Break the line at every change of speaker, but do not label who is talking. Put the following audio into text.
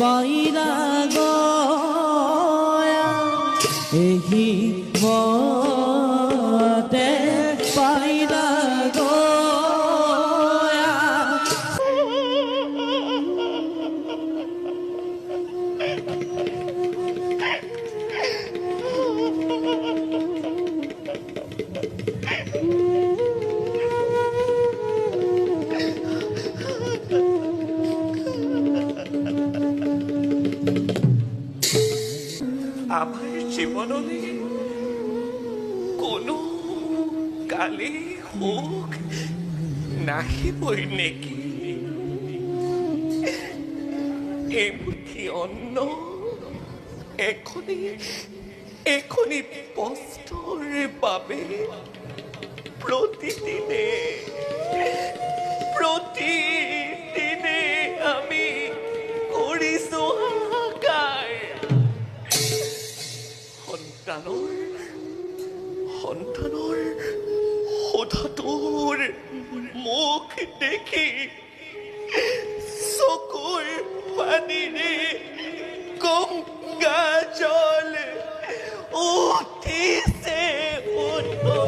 পাইলা গয়া এহি মতে পাইলা
আমাৰ জীৱনলৈ কোনো কালি সুখ নাহিবই নেকি। এমুঠি অন্ন এখনি এখনি বস্ত্ৰৰ বাবে প্ৰতিদিনে প্ৰাণৰ সন্তানৰ সোধাটোৰ মুখ দেখি চকুৰ পানীৰে গংগা জল উঠিছে উঠ